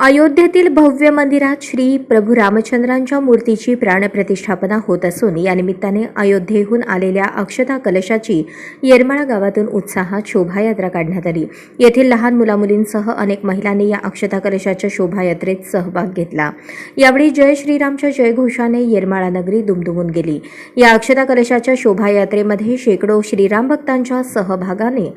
अयोध्येतील भव्य मंदिरात श्री प्रभू रामचंद्रांच्या मूर्तीची प्राणप्रतिष्ठापना होत असून या निमित्ताने अयोध्येहून आलेल्या अक्षता कलशाची येरमाळा गावातून उत्साहात शोभायात्रा काढण्यात आली. येथील लहान मुलामुलींसह अनेक महिलांनी या अक्षता कलशाच्या शोभायात्रेत सहभाग घेतला. यावेळी जय श्रीरामच्या जयघोषाने येरमाळा नगरी दुमदुमून गेली. या अक्षता कलशाच्या शोभायात्रेमध्ये शेकडो श्रीराम भक्तांच्या सहभागाने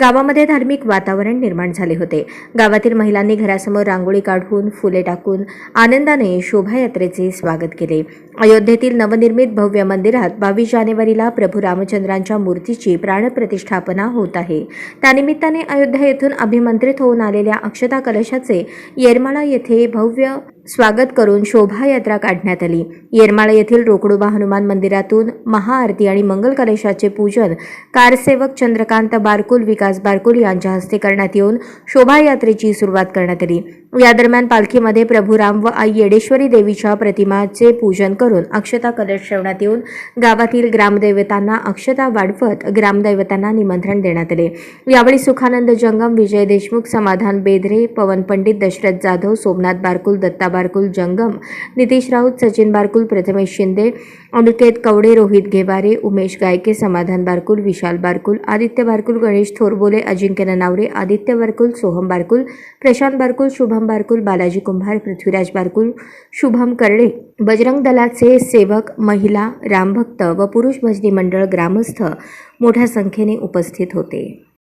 गावामध्ये धार्मिक वातावरण निर्माण झाले होते. गावातील महिलांनी घरासमोर रांगोळी काढून फुले टाकून आनंदाने शोभायात्रेचे स्वागत केले. अयोध्येतील नवनिर्मित भव्य मंदिरात बावीस जानेवारीला प्रभू रामचंद्रांच्या मूर्तीची प्राणप्रतिष्ठापना होत आहे. त्यानिमित्ताने अयोध्या येथून अभिमंत्रित होऊन आलेल्या अक्षता कलशाचे येरमाळा येथे भव्य स्वागत करून शोभायात्रा काढण्यात आली. येरमाळा येथील रोकडोबा हनुमान मंदिरातून महाआरती आणि मंगल कलशाचे पूजन कारसेवक चंद्रकांत बारकुल विकास बारकुल यांच्या हस्ते करण्यात येऊन शोभायात्रेची सुरुवात करण्यात आली. या दरम्यान पालखीमध्ये प्रभू राम व आई येडेश्वरी देवीच्या प्रतिमाचे पूजन करून अक्षता कलश ठेवण्यात येऊन गावातील ग्रामदैवतांना अक्षता वाढवत ग्रामदैवतांना निमंत्रण देण्यात आले. यावेळी सुखानंद जंगम विजय देशमुख समाधान बेदरे पवन पंडित दशरथ जाधव सोमनाथ बारकुल दत्ता बारकुल जंगम नितीश राऊत सचिन बारकुल प्रथमेश शिंदे अनिकेत कवडे रोहित घेवारे उमेश गायके समाधान बारकुल विशाल बारकुल आदित्य बारकुल गणेश थोरबोले अजिंक्य ननावरे आदित्य बारकुल सोहम बारकुल प्रशांत बारकुल शुभम बारकुल बालाजी कुंभार पृथ्वीराज बारकुल शुभम कर्डे बजरंग दलाचे सेवक महिला रामभक्त व पुरुष भजनी मंडळ ग्रामस्थ मोठ्या संख्येने उपस्थित होते.